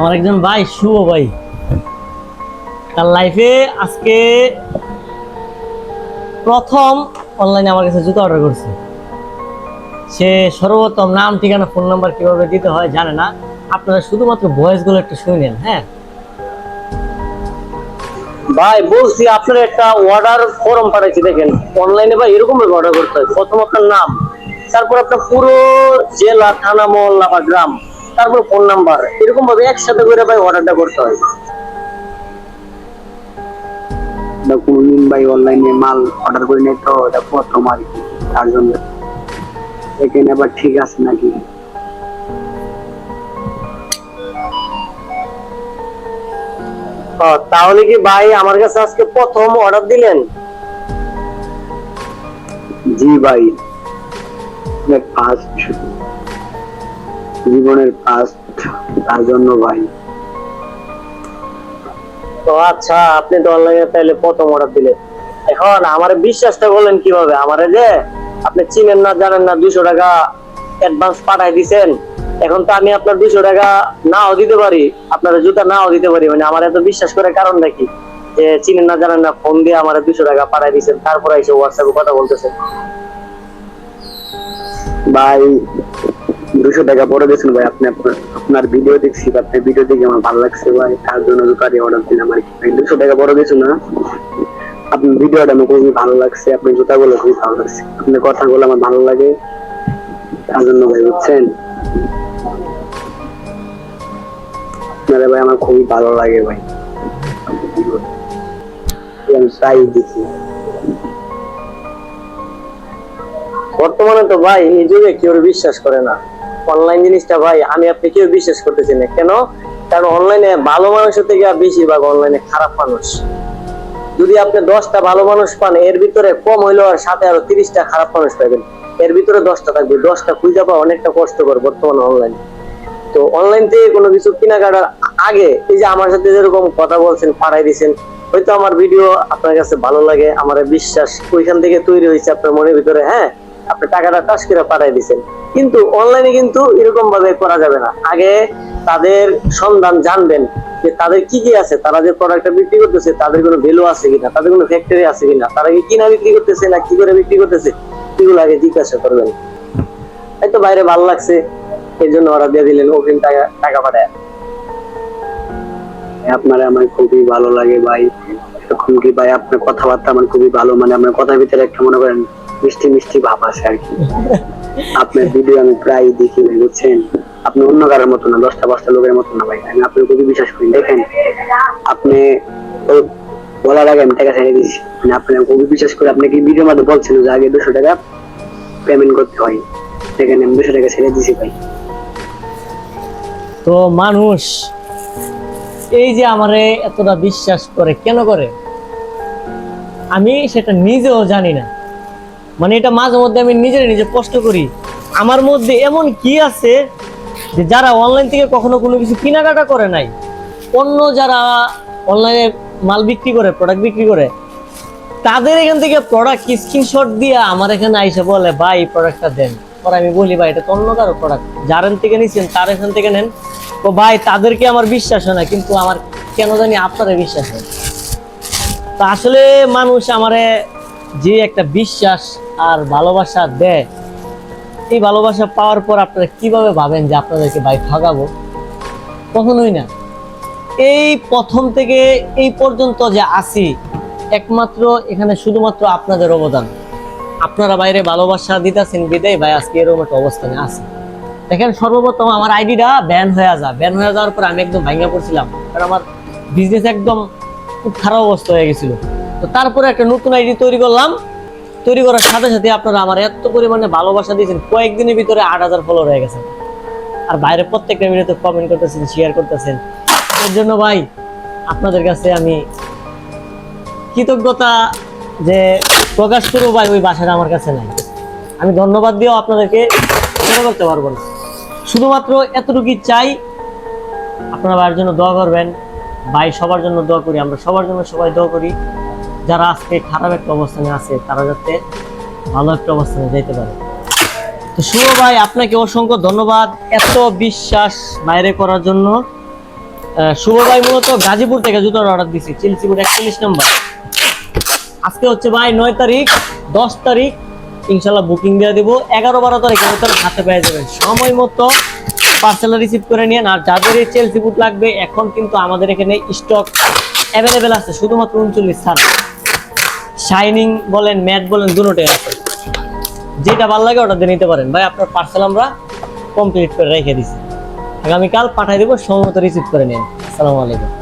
আমার একজন ভাই, শুভ ভাই। তার লাইফে আজকে প্রথম অনলাইনে আমার কাছে জুতো অর্ডার করছে। সে সর্বপ্রথম নাম, ঠিকানা ফোন নাম্বার কীভাবে দিতে হয় জানে না। আপনারা শুধুমাত্র ভয়েসগুলো একটু শুনেন হ্যাঁ? ভাই, বলছি আপনার একটা অর্ডার ফর্ম পাঠাইছি, দেখেন। অনলাইনে ভাই এরকম অর্ডার করতে হয়। প্রথম আপনার নাম, তারপর আপনার পুরো জেলা, থানা, মহল্লা বা গ্রাম। তারপর ফোন নাম্বার এরকম ভাবে একসাথে করে ভাই অর্ডারটা করতে হয়। কোনদিন ভাই অনলাইনে মাল অর্ডার করি নাই তো এটা প্রথম আর কি তার জন্য। এখানে আবার ঠিক আছে নাকি? তাহলে কি ভাই আমার কাছে আজকে প্রথম অর্ডার দিলেন? জি ভাই ফার্স্ট জীবনের ফার্স্ট তার জন্য ভাই। তো আচ্ছা আপনি তো অনলাইনে তাহলে প্রথম অর্ডার দিলেন। এখন আমার বিশ্বাসটা করলেন কীভাবে? আমারে যে আপনি চিনেন না জানেন না দুশো টাকা অ্যাডভান্স পাঠাই দিছেন। এখন তো আমি আপনার দুশো টাকা নাও দিতে পারি আপনার জুতা নাও দিতে পারি। মানে আমার এত বিশ্বাস করার কারণ নাকি যে চিনেন না জানেন না ফোন দিয়ে আমার দুশো টাকা পাঠাই দিছেন তারপরে এসে হোয়াটসঅ্যাপে কথা বলতেছেন। ভাই দুশো টাকা পরে দিয়েছেন ভাই। আপনি আপনার আপনার ভিডিও দেখছি আপনার ভিডিও দেখে আমার ভালো লাগছে ভাই। তার জন্য জুতারি অর্ডার দিলাম আর কি। দুশো টাকা পরে দিয়েছেন না? আপনার ভিডিওটা আমার খুবই ভালো লাগছে, আপনার জুতাগুলো খুবই ভালো লাগছে। আপনার কথাগুলো আমার ভালো লাগে। তার জন্য ভাই, বুঝছেন? আপনারা ভাই আমার খুবই ভালো লাগে ভাই। আমি দেখি বর্তমানে তো ভাই যুগে কেউ বিশ্বাস করে না। অনলাইন জিনিসটা ভাই, আমি আপনি কেউ বিশ্বাস করতেছি না। কেন? কারণ অনলাইনে ভালো মানুষের থেকে বেশিরভাগ অনলাইনে খারাপ মানুষ। যদি আপনি দশটা ভালো মানুষ পান, এর ভিতরে কম হইলেও আর সাথে আরও তিরিশটা খারাপ মানুষ পাবেন এর ভিতরে দশটা থাকবে। দশটা খুঁজে পাওয়া অনেকটা কষ্টকর বর্তমানে অনলাইন তো অনলাইন থেকে কোনো কিছু কেনাকাটার আগে এই যে আমার সাথে যেরকম কথা বলছেন পাঠাই দিয়েছেন হয়তো আমার ভিডিও আপনার কাছে ভালো লাগে, আমার বিশ্বাস ওইখান থেকে তৈরি হয়েছে আপনার মনের ভিতরে হ্যাঁ? আপনি টাকাটা টাস করে পাঠাই দিয়েছেন কিন্তু অনলাইনে কিন্তু এরকম ভাবে করা যাবে না। আগে তাদের সন্ধান জানবেন যে তাদের কি কি আছে, তারা যে প্রোডাক্টটা বিক্রি করতেছে, তাদের কোনো ভ্যালু আছে কিনা, তাদের কোনো ফ্যাক্টরি আছে কিনা, তারা কি কিনা বিক্রি করতেছে না কি করে বিক্রি করতেছে, এগুলো আগে জিজ্ঞাসা করবেন। এই তো বাইরে ভালো লাগছে, এর জন্য ওরা দিয়ে দিলেন অগ্রিম টাকা টাকা পাঠায়। আপনার আমার খুবই ভালো লাগে ভাই। এরকম কি ভাই, আপনার কথাবার্তা আমার খুবই ভালো মানে আপনার কথার ভিতরে একটা মনে করেন মিষ্টি মিষ্টি ভাব আছে আর কি। আপনার ভিডিও আমি প্রায় দেখি বুঝছেন? আপনি অন্য কারোর মতো না, দশটা পাঁচটা লোকের মতো না ভাই। আমি আপনার খুবই বিশ্বাস করি দেখেন, আপনি বলার আগে আমি টাকা ছেড়ে মানে আপনি খুবই বিশ্বাস করি, আপনি কি ভিডিওর মধ্যে যে আগে দুশো টাকা পেমেন্ট করতে হয়? আমি দুশো টাকা ছেড়ে দিছি ভাই। তো মানুষ, এই যে আমারে এতটা বিশ্বাস করে, কেন করে? আমি সেটা নিজেও জানি না। মানে এটা মাঝে মধ্যে আমি নিজের নিজে কষ্ট করি, আমার মধ্যে এমন কি আছে যে যারা অনলাইন থেকে কখনো কোনো কিছু কেনাকাটা করে নাই, অন্য যারা অনলাইনে মাল বিক্রি করে প্রোডাক্ট বিক্রি করে, তাদের এখান থেকে প্রোডাক্ট স্ক্রিনশট দিয়ে আমার এখানে আইসে বলে, ভাই প্রোডাক্টটা দেন। পরে আমি বলি, ভাই, এটা তো অন্য কারও প্রোডাক্ট যার থেকে নিচ্ছেন তার এখান থেকে নেন। তো ভাই, তাদেরকে আমার বিশ্বাস হয় না, কিন্তু আমার কেন জানি আপনারা বিশ্বাস হয়। তো আসলে মানুষ আমারে যে একটা বিশ্বাস আর ভালোবাসা দেয়। এই ভালোবাসা পাওয়ার পর আপনারা কীভাবে ভাবেন যে আপনাদেরকে ভাই ঠকাবো কখনোই না। এই প্রথম থেকে এই পর্যন্ত যে আসি একমাত্র এখানে শুধুমাত্র আপনাদের অবদান। আপনারা বাইরে ভালোবাসা দিতেছেন বিদায়, ভাই আজকে এরকম একটা অবস্থানে আছে। দেখেন, সর্বপ্রথম আমার আইডিটা ব্যান হয়ে যা। ব্যান হয়ে যাওয়ার পর আমি একদম ভাঙ্গা পড়ছিলাম। কারণ আমার বিজনেস একদম খুব খারাপ অবস্থা হয়ে গেছিল। তো তারপরে একটা নতুন আইডি তৈরি করলাম। তৈরি করার সাথে সাথে আপনারা আমার এত পরিমাণে ভালোবাসা দিয়েছেন, কয়েকদিনের ভিতরে আট হাজার ফলো হয়ে গেছে। আর বাইরে প্রত্যেকটা ভিডিওতে কমেন্ট করতেছেন শেয়ার করতেছেন। এর জন্য ভাই, আপনাদের কাছে আমি কৃতজ্ঞতা যে প্রকাশ করব ভাই, ওই বাসাটা আমার কাছে নাই। আমি ধন্যবাদ দিয়েও আপনাদেরকে ছোট করতে পারব না। শুধুমাত্র এতটুকুই চাই, আপনারা ভাইয়ের জন্য দোয়া করবেন। ভাই সবার জন্য দোয়া করি, আমরা সবার জন্য সবাই দোয়া করি। যারা আজকে খারাপ একটা অবস্থানে আছে, তারা যাতে ভালো একটা অবস্থানে যেতে পারে। তো শুভ ভাই, আপনাকে অসংখ্য ধন্যবাদ এত বিশ্বাস বাইরে করার জন্য। শুভ ভাই, মূলত গাজীপুর থেকে জুতোর অর্ডার দিছি চিলসিপুর একচল্লিশ নম্বর। আজকে হচ্ছে ভাই নয় তারিখ, দশ তারিখ ইনশাল্লাহ বুকিং দিয়ে দিব। এগারো বারো তারিখের ভিতরে হাতে পেয়ে যাবেন। সময় মতো পার্সেল রিসিভ করে নিয়ে আর যাদের এই চেলসি বুট লাগবে, এখন কিন্তু আমাদের এখানে স্টক অ্যাভেলেবেল আছে, শুধুমাত্র উনচল্লিশ ছাড়া। শাইনিং বলেন ম্যাট বলেন, দুটোটাই আছে। যেটা ভালো লাগে ওটা দিয়ে নিতে পারেন। ভাই, আপনার পার্সেল আমরা কমপ্লিট করে রেখে দিছি। আগামীকাল পাঠাই দেবো, সময় মতো রিসিভ করে নিন। আসসালামু আলাইকুম।